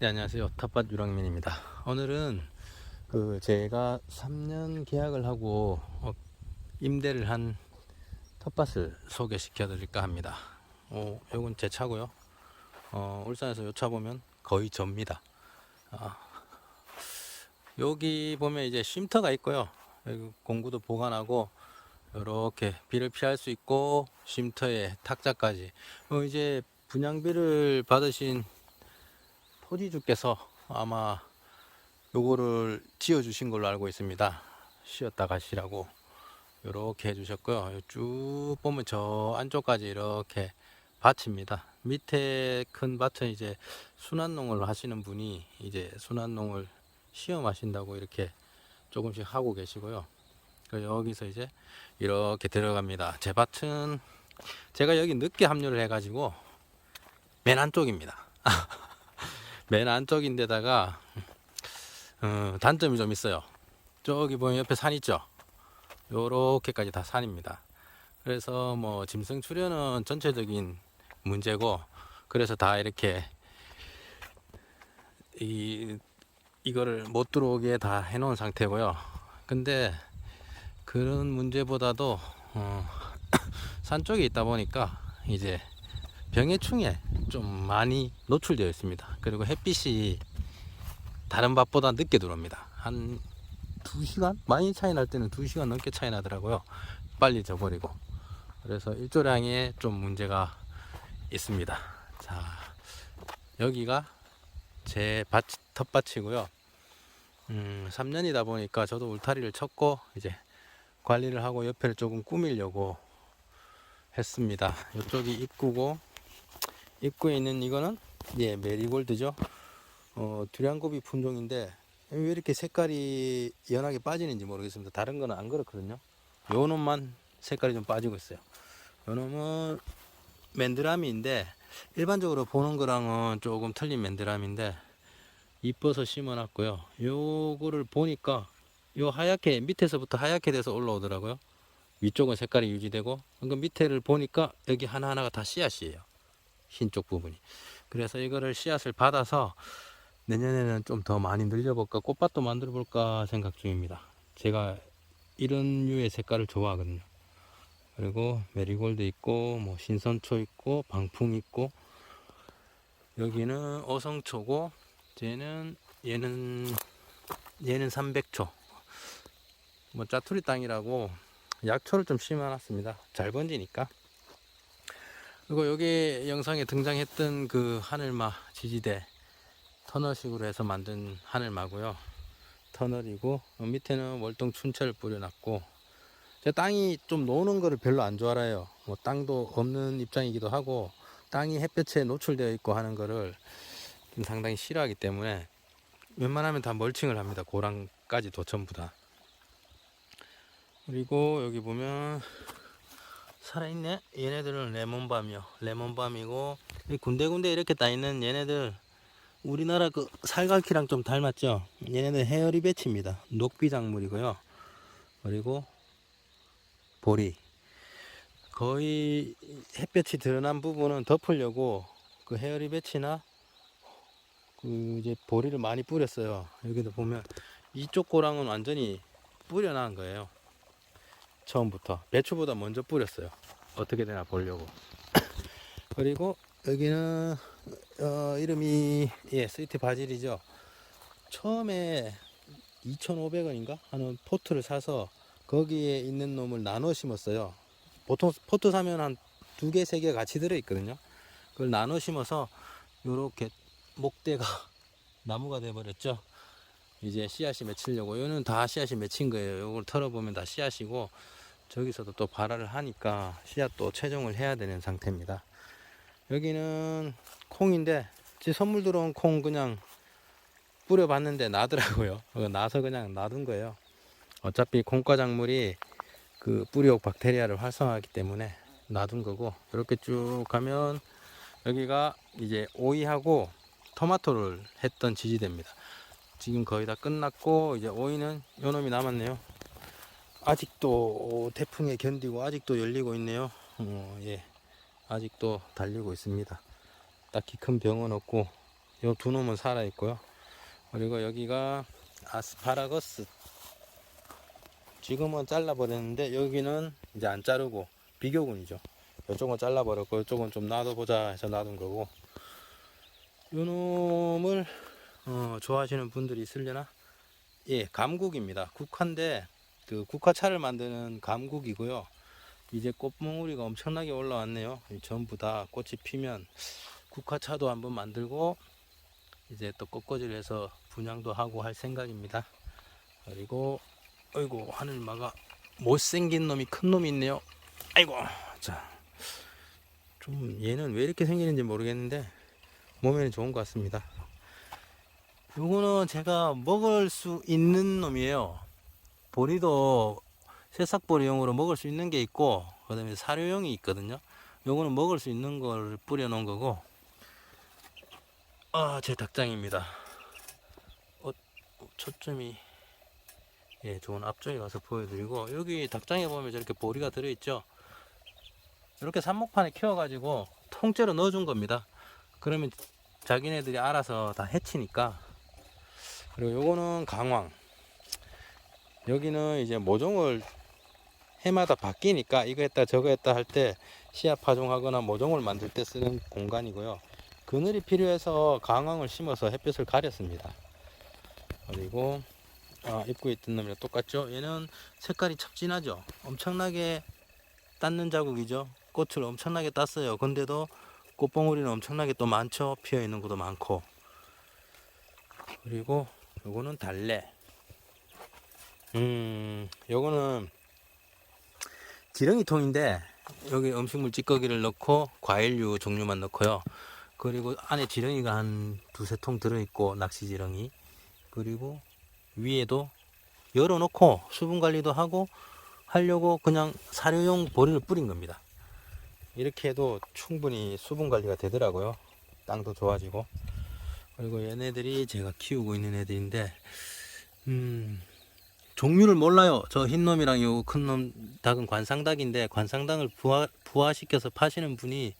네, 안녕하세요. 텃밭 유랑민입니다. 오늘은 그 제가 3년 계약을 하고 어, 임대를 한 텃밭을 소개시켜 드릴까 합니다. 어, 요건 제 차고요. 어, 울산에서 요 차 보면 거의 접니다. 아, 여기 보면 이제 쉼터가 있고요. 공구도 보관하고 이렇게 비를 피할 수 있고 쉼터에 탁자까지. 어, 이제 분양비를 받으신 토지주께서 아마 요거를 지어 주신 걸로 알고 있습니다. 쉬었다 가시라고 이렇게 해주셨고요. 쭉 보면 저 안쪽까지 이렇게 밭입니다. 밑에 큰 밭은 이제 순환농을 하시는 분이 이제 순환농을 시험하신다고 이렇게 조금씩 하고 계시고요. 그 여기서 이제 이렇게 들어갑니다. 제 밭은 제가 여기 늦게 합류를 해 가지고 맨 안쪽입니다. 맨 안쪽인데다가 어, 단점이 좀 있어요. 저기 보면 옆에 산 있죠. 요렇게까지 다 산입니다. 그래서 뭐 짐승 출현은 전체적인 문제고 그래서 다 이렇게 이 이거를 못 들어오게 다 해놓은 상태고요. 근데 그런 문제보다도 어, 산 쪽에 있다 보니까 이제 병해충에 좀 많이 노출되어 있습니다. 그리고 햇빛이 다른 밭보다 늦게 들어옵니다. 한 2시간? 많이 차이 날 때는 2시간 넘게 차이 나더라고요. 빨리 져버리고. 그래서 일조량에 좀 문제가 있습니다. 자, 여기가 제 밭, 텃밭이고요. 음, 3년이다 보니까 저도 울타리를 쳤고, 이제 관리를 하고 옆에를 조금 꾸미려고 했습니다. 이쪽이 입구고, 입구에 있는 이거는 예 메리골드죠. 어, 두량고비 품종인데 왜 이렇게 색깔이 연하게 빠지는지 모르겠습니다. 다른 거는 안 그렇거든요. 요 놈만 색깔이 좀 빠지고 있어요. 요 놈은 맨드라미인데 일반적으로 보는 거랑은 조금 틀린 맨드라미인데 이뻐서 심어놨고요. 요거를 보니까 요 하얗게 밑에서부터 하얗게 돼서 올라오더라고요. 위쪽은 색깔이 유지되고 그 밑에를 보니까 여기 하나하나가 다 씨앗이에요. 흰 쪽 부분이. 그래서 이거를 씨앗을 받아서 내년에는 좀 더 많이 늘려볼까 꽃밭도 만들어 볼까 생각 중입니다. 제가 이런 류의 색깔을 좋아하거든요. 그리고 메리골드 있고 뭐 신선초 있고 방풍 있고 여기는 어성초고 쟤는 얘는 얘는 300초 뭐 짜투리 땅이라고 약초를 좀 심어놨습니다. 잘 번지니까. 그리고 여기 영상에 등장했던 그 하늘마 지지대 터널식으로 해서 만든 하늘마고요. 터널이고 어, 밑에는 월동 춘철 뿌려놨고 제 땅이 좀 노는 거를 별로 안 좋아해요. 뭐 땅도 없는 입장이기도 하고 땅이 햇볕에 노출되어 있고 하는 거를 좀 상당히 싫어하기 때문에 웬만하면 다 멀칭을 합니다. 고랑까지도 전부 다. 그리고 여기 보면 살아있네. 얘네들은 레몬밤이요. 레몬밤이고 이 군데군데 이렇게 따 있는 얘네들 우리나라 그 살갈키랑 좀 닮았죠. 얘네들 헤어리 배치입니다. 녹비 작물이고요. 그리고 보리. 거의 햇볕이 드러난 부분은 덮으려고 그 헤어리 배치나 그 이제 보리를 많이 뿌렸어요. 여기도 보면 이쪽 고랑은 완전히 뿌려놓은 거예요. 처음부터 배추보다 먼저 뿌렸어요. 어떻게 되나 보려고. 그리고 여기는 어, 이름이 예 스위트 바질이죠. 처음에 2,500원인가 하는 포트를 사서 거기에 있는 놈을 나눠 심었어요. 보통 포트 사면 한 두 개, 세 개 같이 들어 있거든요. 그걸 나눠 심어서 요렇게 목대가 나무가 돼 버렸죠. 이제 씨앗이 맺히려고 요는 다 씨앗이 맺힌 거예요. 요걸 털어보면 다 씨앗이고 저기서도 또 발화를 하니까 씨앗도 최종을 해야 되는 상태입니다. 여기는 콩인데 제 선물 들어온 콩 그냥 뿌려봤는데 나더라고요. 나서 그냥 놔둔 거예요. 어차피 콩과 작물이 그 뿌리옥 박테리아를 활성화하기 때문에 놔둔 거고 이렇게 쭉 가면 여기가 이제 오이하고 토마토를 했던 지지대입니다. 지금 거의 다 끝났고 이제 오이는 요 놈이 남았네요. 아직도 태풍에 견디고 아직도 열리고 있네요. 어, 예. 아직도 달리고 있습니다. 딱히 큰 병은 없고 요 두 놈은 살아 있고요. 그리고 여기가 아스파라거스. 지금은 잘라버렸는데 여기는 이제 안 자르고 비교군이죠. 이쪽은 잘라버렸고 이쪽은 좀 놔둬보자 해서 놔둔 거고 요 놈을 어, 좋아하시는 분들이 있으려나? 예, 감국입니다. 국화인데 그 국화차를 만드는 감국이고요. 이제 꽃봉우리가 엄청나게 올라왔네요. 이 전부 다 꽃이 피면 국화차도 한번 만들고 이제 또 꽃꽂이를 해서 분양도 하고 할 생각입니다. 그리고 아이고 하늘마가 못생긴 놈이 큰 놈이 있네요. 아이고 자. 좀 얘는 왜 이렇게 생기는지 모르겠는데 몸에는 좋은 것 같습니다. 요거는 제가 먹을 수 있는 놈이에요. 보리도 새싹보리용으로 먹을 수 있는 게 있고 그 다음에 사료용이 있거든요. 요거는 먹을 수 있는 걸 뿌려 놓은 거고 아, 제 닭장입니다. 어, 초점이 예, 좋은 앞쪽에 가서 보여드리고 여기 닭장에 보면 저렇게 보리가 들어있죠. 이렇게 삽목판에 키워가지고 통째로 넣어준 겁니다. 그러면 자기네들이 알아서 다 해치니까. 그리고 요거는 강황. 여기는 이제 모종을 해마다 바뀌니까 이거 했다 저거 했다 할 때 씨앗 파종하거나 모종을 만들 때 쓰는 공간이고요. 그늘이 필요해서 강황을 심어서 햇볕을 가렸습니다. 그리고 아, 입구에 있던 놈이랑 똑같죠? 얘는 색깔이 첩진하죠? 엄청나게 땄는 자국이죠? 꽃을 엄청나게 땄어요. 근데도 꽃봉오리는 엄청나게 또 많죠? 피어 있는 것도 많고. 그리고 요거는 달래. 음, 요거는 지렁이 통인데 여기 음식물 찌꺼기를 넣고 과일류 종류만 넣고요. 그리고 안에 지렁이가 한 두세 통 들어있고 낚시 지렁이. 그리고 위에도 열어놓고 수분 관리도 하고 하려고 그냥 사료용 보리를 뿌린 겁니다. 이렇게 해도 충분히 수분 관리가 되더라고요. 땅도 좋아지고. 그리고 얘네들이 제가 키우고 있는 애들인데, 음, 종류를 몰라요. 저 흰놈이랑 요 큰 놈 닭은 관상닭인데, 관상닭을 부화, 부화시켜서 파시는 분이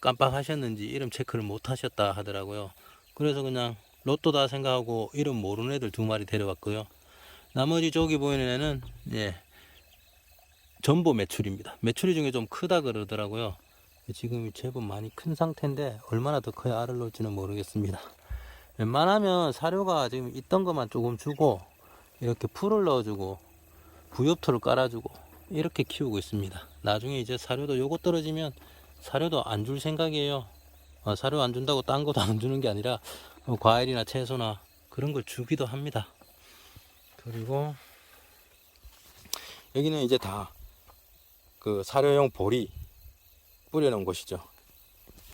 깜빡하셨는지 이름 체크를 못 하셨다 하더라고요. 그래서 그냥 로또다 생각하고 이름 모르는 애들 두 마리 데려왔고요. 나머지 저기 보이는 애는, 예, 전보 매출입니다. 매출이 중에 좀 크다 그러더라고요. 지금 제법 많이 큰 상태인데 얼마나 더 커야 알을 놓을지는 모르겠습니다. 웬만하면 사료가 지금 있던 것만 조금 주고 이렇게 풀을 넣어주고 부엽토를 깔아주고 이렇게 키우고 있습니다. 나중에 이제 사료도 요거 떨어지면 사료도 안 줄 생각이에요. 어, 사료 안 준다고 딴 것도 안 주는 게 아니라 뭐 과일이나 채소나 그런 걸 주기도 합니다. 그리고 여기는 이제 다 그 사료용 보리 뿌려놓은 곳이죠.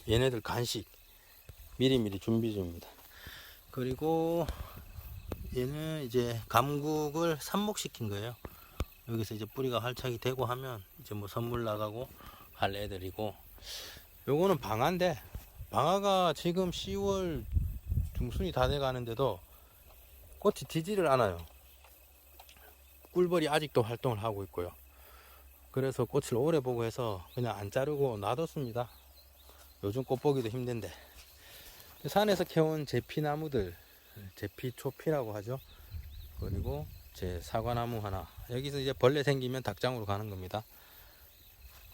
얘네들 간식 미리미리 준비 중입니다. 그리고 얘는 이제 감국을 삽목시킨 거예요. 여기서 이제 뿌리가 활착이 되고 하면 이제 뭐 선물 나가고 할 애들이고 요거는 방아인데 방아가 지금 10월 중순이 다 돼 가는데도 꽃이 지지를 않아요. 꿀벌이 아직도 활동을 하고 있고요. 그래서 꽃을 오래 보고 해서 그냥 안 자르고 놔뒀습니다. 요즘 꽃 보기도 힘든데. 산에서 캐온 제피나무들, 제피초피라고 하죠. 그리고 제 사과나무 하나. 여기서 이제 벌레 생기면 닭장으로 가는 겁니다.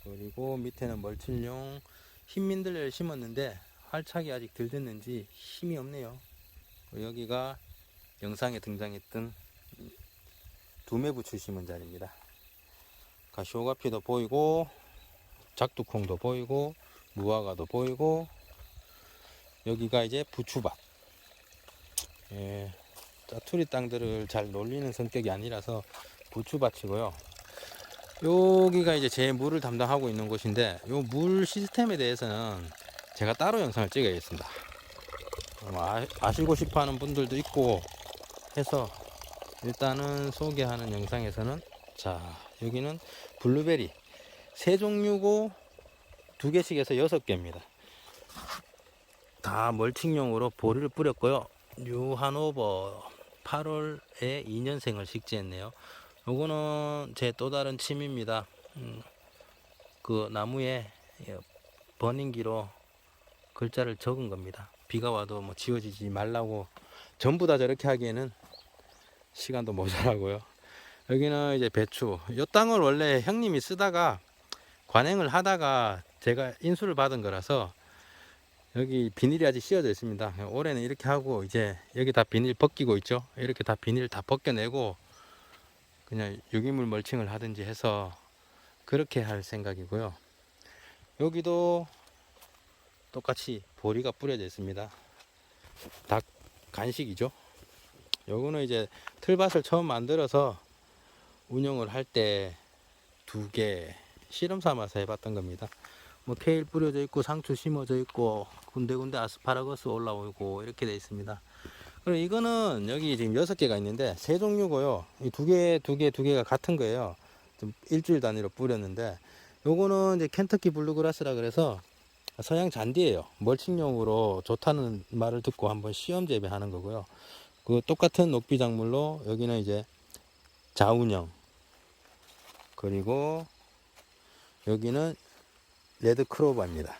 그리고 밑에는 멀칠용 흰민들레를 심었는데 활착이 아직 덜 됐는지 힘이 없네요. 여기가 영상에 등장했던 두매부추 심은 자리입니다. 가시오가피도 보이고 작두콩도 보이고 무화과도 보이고 여기가 이제 부추밭 예, 짜투리 땅들을 잘 놀리는 성격이 아니라서 부추밭이고요 여기가 이제 제 물을 담당하고 있는 곳인데 요 물 시스템에 대해서는 제가 따로 영상을 찍어야겠습니다 아마 아시고 싶어 하는 분들도 있고 해서 일단은 소개하는 영상에서는 자 여기는 블루베리 세 종류고 두 개씩 해서 여섯 개입니다. 다 멀칭용으로 보리를 뿌렸고요. 뉴하노버 8월에 2년생을 식재했네요. 요거는 제 또 다른 취미입니다. 음, 그 나무에 버닝기로 글자를 적은 겁니다. 비가 와도 뭐 지워지지 말라고 전부 다 저렇게 하기에는 시간도 모자라고요. 여기는 이제 배추. 이 땅을 원래 형님이 쓰다가 관행을 하다가 제가 인수를 받은 거라서 여기 비닐이 아직 씌워져 있습니다. 올해는 이렇게 하고 이제 여기 다 비닐 벗기고 있죠. 이렇게 다 비닐 다 벗겨내고 그냥 유기물 멀칭을 하든지 해서 그렇게 할 생각이고요. 여기도 똑같이 보리가 뿌려져 있습니다. 닭 간식이죠. 요거는 이제 틀밭을 처음 만들어서 운영을 할 때 두 개 실험 삼아서 해봤던 겁니다. 뭐 케일 뿌려져 있고 상추 심어져 있고 군데군데 아스파라거스 올라오고 이렇게 돼 있습니다. 그리고 이거는 여기 지금 여섯 개가 있는데 세 종류고요. 이 두 개, 두 개, 두 개가 같은 거예요. 좀 일주일 단위로 뿌렸는데 요거는 이제 켄터키 블루그라스라 그래서 서양 잔디예요. 멀칭용으로 좋다는 말을 듣고 한번 시험 재배하는 거고요. 그 똑같은 녹비 작물로 여기는 이제 자운형 그리고 여기는 레드 크로바입니다.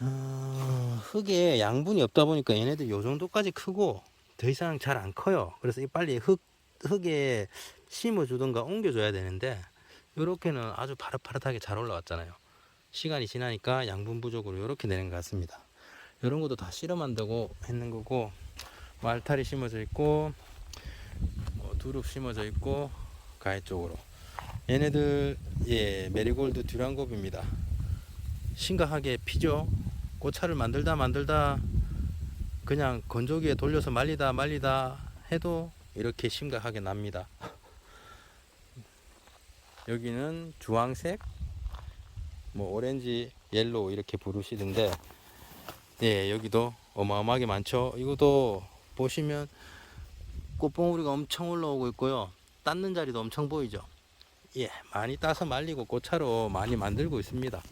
어, 흙에 양분이 없다 보니까 얘네들 요 정도까지 크고 더 이상 잘 안 커요. 그래서 이 빨리 흙 흙에 심어주던가 옮겨줘야 되는데 요렇게는 아주 파릇파릇하게 잘 올라왔잖아요. 시간이 지나니까 양분 부족으로 이렇게 되는 것 같습니다. 이런 것도 다 실험한다고 했는 거고 말탈이 심어져 있고 뭐 두릅 심어져 있고 가해 쪽으로 얘네들 예 메리골드 듀랑고비입니다. 심각하게 피죠. 꽃차를 만들다 만들다 그냥 건조기에 돌려서 말리다 말리다 해도 이렇게 심각하게 납니다. 여기는 주황색, 뭐 오렌지, 옐로우 이렇게 부르시던데, 예, 여기도 어마어마하게 많죠. 이것도 보시면 꽃봉우리가 엄청 올라오고 있고요. 땄는 자리도 엄청 보이죠. 예, 많이 따서 말리고 꽃차로 많이 만들고 있습니다.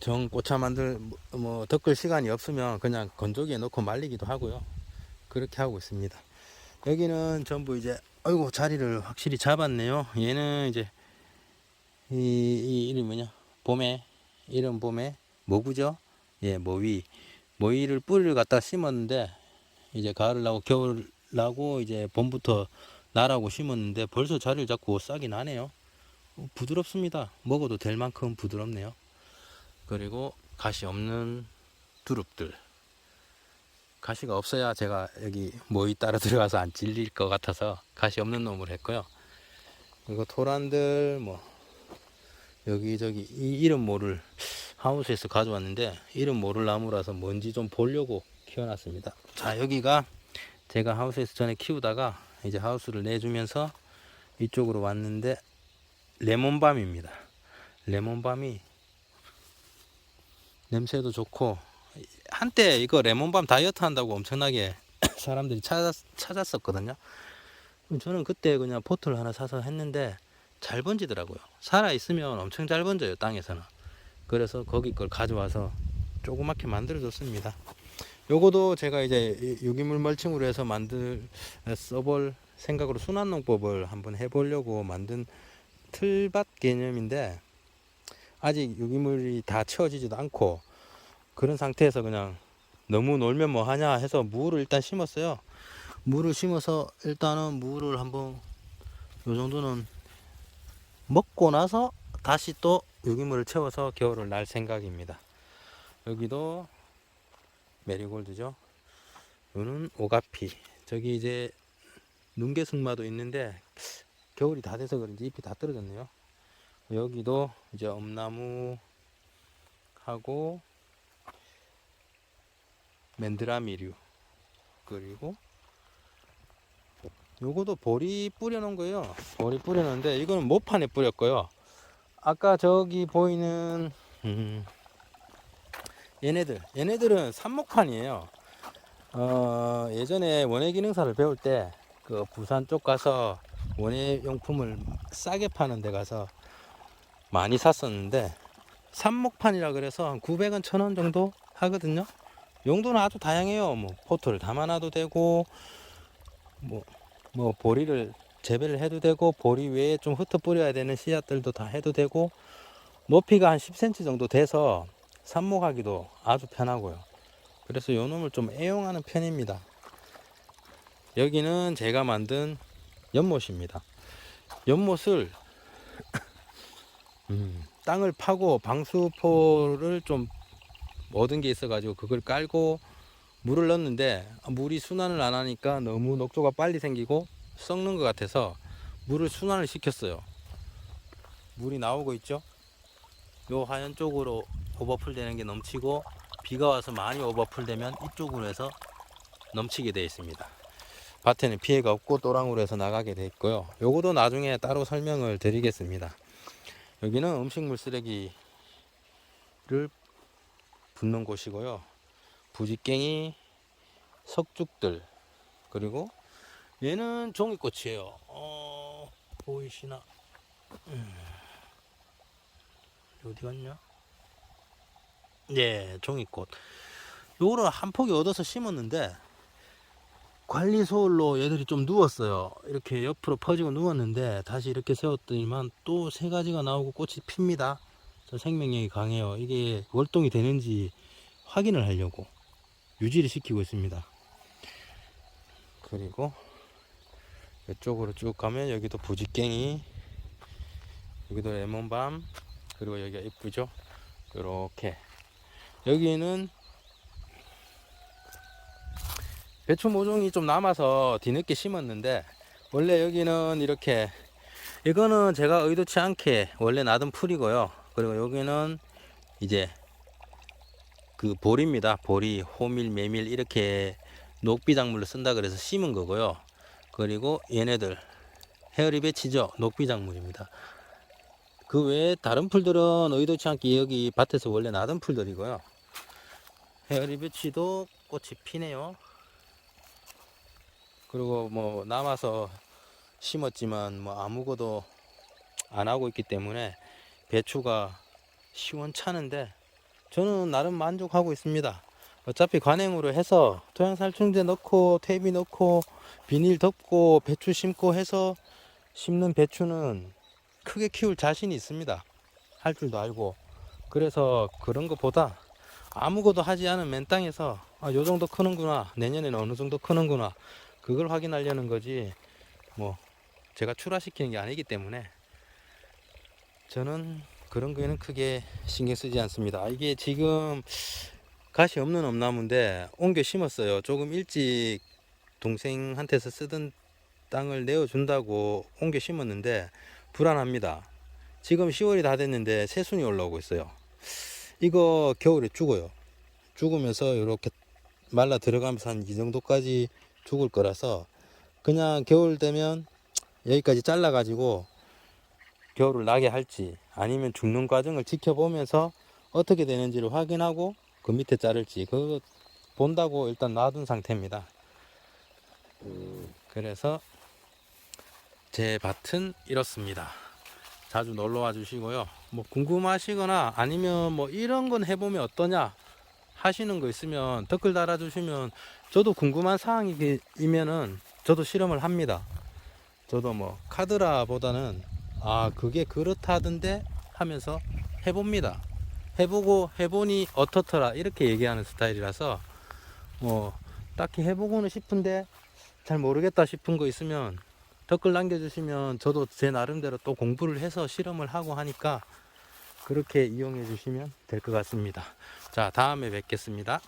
정 꽃차 만들 뭐 덮을 시간이 없으면 그냥 건조기에 넣고 말리기도 하고요. 그렇게 하고 있습니다. 여기는 전부 이제 아이고 자리를 확실히 잡았네요. 얘는 이제 이, 이 이름이 뭐냐? 봄에 이름 봄에 모구죠? 예, 모위. 모위를 뿌리를 갖다 심었는데 이제 가을 나고 겨울 나고 이제 봄부터 나라고 심었는데 벌써 자리를 잡고 싹이 나네요. 어, 부드럽습니다. 먹어도 될 만큼 부드럽네요. 그리고 가시 없는 두릅들. 가시가 없어야 제가 여기 모이 따라 들어가서 안 찔릴 것 같아서 가시 없는 놈을 했고요. 그리고 토란들 뭐 여기저기 이 이름 모를 하우스에서 가져왔는데 이름 모를 나무라서 뭔지 좀 보려고 키워놨습니다. 자 여기가 제가 하우스에서 전에 키우다가 이제 하우스를 내주면서 이쪽으로 왔는데 레몬밤입니다. 레몬밤이 냄새도 좋고 한때 이거 레몬밤 다이어트 한다고 엄청나게 사람들이 찾았, 찾았었거든요. 저는 그때 그냥 포트를 하나 사서 했는데 잘 번지더라고요. 살아 있으면 엄청 잘 번져요 땅에서는. 그래서 거기 걸 가져와서 조그맣게 만들어 줬습니다. 요거도 제가 이제 이 유기물 멀칭으로 해서 만들 써볼 생각으로 순환 농법을 한번 해보려고 만든 틀밭 개념인데 아직 유기물이 다 채워지지도 않고 그런 상태에서 그냥 너무 놀면 뭐 하냐 해서 무를 일단 심었어요. 무를 심어서 일단은 무를 한번 요 정도는 먹고 나서 다시 또 유기물을 채워서 겨울을 날 생각입니다. 여기도 메리골드죠. 요는 오가피. 저기 이제 눈개승마도 있는데 겨울이 다 돼서 그런지 잎이 다 떨어졌네요. 여기도 이제 엄나무 하고 맨드라미류 그리고 요거도 보리 뿌려놓은 거예요. 보리 뿌려놓은데 이거는 모판에 뿌렸고요. 아까 저기 보이는 음, 얘네들 얘네들은 삽목판이에요. 어, 예전에 원예 기능사를 배울 때 그 부산 쪽 가서 원예 용품을 싸게 파는 데 가서 많이 샀었는데 삽목판이라 그래서 한 900원, 1000원 정도 하거든요. 용도는 아주 다양해요. 뭐 포트를 담아놔도 되고 뭐, 뭐 보리를 재배를 해도 되고 보리 외에 좀 흩어 뿌려야 되는 씨앗들도 다 해도 되고 높이가 한 10cm 정도 돼서 삽목하기도 아주 편하고요. 그래서 요 놈을 좀 애용하는 편입니다. 여기는 제가 만든 연못입니다. 연못을 음, 땅을 파고 방수포를 좀 얻은 게 있어가지고 그걸 깔고 물을 넣었는데 물이 순환을 안 하니까 너무 녹조가 빨리 생기고 썩는 것 같아서 물을 순환을 시켰어요. 물이 나오고 있죠? 요 하얀 쪽으로 오버풀 되는 게 넘치고 비가 와서 많이 오버풀 되면 이쪽으로 해서 넘치게 되어 있습니다. 밭에는 피해가 없고 또랑으로 해서 나가게 되어 있고요. 요거도 나중에 따로 설명을 드리겠습니다. 여기는 음식물 쓰레기를 붓는 곳이고요. 부지깽이, 석죽들, 그리고 얘는 종이꽃이에요. 어, 보이시나? 음. 어디 갔냐? 예, 종이꽃. 요거를 한 포기 얻어서 심었는데 관리 소홀로 얘들이 좀 누웠어요. 이렇게 옆으로 퍼지고 누웠는데 다시 이렇게 세웠더니만 또 세 가지가 나오고 꽃이 핍니다. 저 생명력이 강해요. 이게 월동이 되는지 확인을 하려고 유지를 시키고 있습니다. 그리고 이쪽으로 쭉 가면 여기도 부지깽이, 여기도 레몬밤, 그리고 여기가 이쁘죠? 이렇게 여기는 배추 모종이 좀 남아서 뒤늦게 심었는데 원래 여기는 이렇게 이거는 제가 의도치 않게 원래 놔둔 풀이고요. 그리고 여기는 이제 그 보리입니다. 보리, 호밀, 메밀 이렇게 녹비작물로 쓴다 그래서 심은 거고요. 그리고 얘네들 헤어리 배치죠. 녹비작물입니다. 그 외에 다른 풀들은 의도치 않게 여기 밭에서 원래 나던 풀들이고요. 헤어리 배치도 꽃이 피네요. 그리고 뭐 남아서 심었지만 뭐 아무것도 안 하고 있기 때문에 배추가 시원찮은데 저는 나름 만족하고 있습니다. 어차피 관행으로 해서 토양살충제 넣고 퇴비 넣고 비닐 덮고 배추 심고 해서 심는 배추는 크게 키울 자신이 있습니다. 할 줄도 알고 그래서 그런 것보다 아무것도 하지 않은 맨 땅에서 아, 요 정도 크는구나 내년에는 어느 정도 크는구나 그걸 확인하려는 거지 뭐 제가 출하시키는 게 아니기 때문에 저는 그런 거에는 크게 신경 쓰지 않습니다. 아, 이게 지금 가시 없는 엄나무인데 옮겨 심었어요. 조금 일찍 동생한테서 쓰던 땅을 내어준다고 옮겨 심었는데 불안합니다. 지금 10월이 다 됐는데 새순이 올라오고 있어요. 이거 겨울에 죽어요. 죽으면서 이렇게 말라 들어가면서 한 이 정도까지 죽을 거라서 그냥 겨울 되면 여기까지 잘라 가지고 겨울을 나게 할지 아니면 죽는 과정을 지켜보면서 어떻게 되는지를 확인하고 그 밑에 자를지 그거 본다고 일단 놔둔 상태입니다. 그래서 제 밭은 이렇습니다. 자주 놀러 와 주시고요. 뭐 궁금하시거나 아니면 뭐 이런 건 해보면 어떠냐 하시는 거 있으면 댓글 달아주시면 저도 궁금한 사항이면은 저도 실험을 합니다. 저도 뭐 카드라보다는 아 그게 그렇다던데 하면서 해봅니다. 해보고 해보니 어떻더라 이렇게 얘기하는 스타일이라서 뭐 딱히 해보고는 싶은데 잘 모르겠다 싶은 거 있으면 댓글 남겨주시면 저도 제 나름대로 또 공부를 해서 실험을 하고 하니까 그렇게 이용해 주시면 될 것 같습니다. 자 다음에 뵙겠습니다.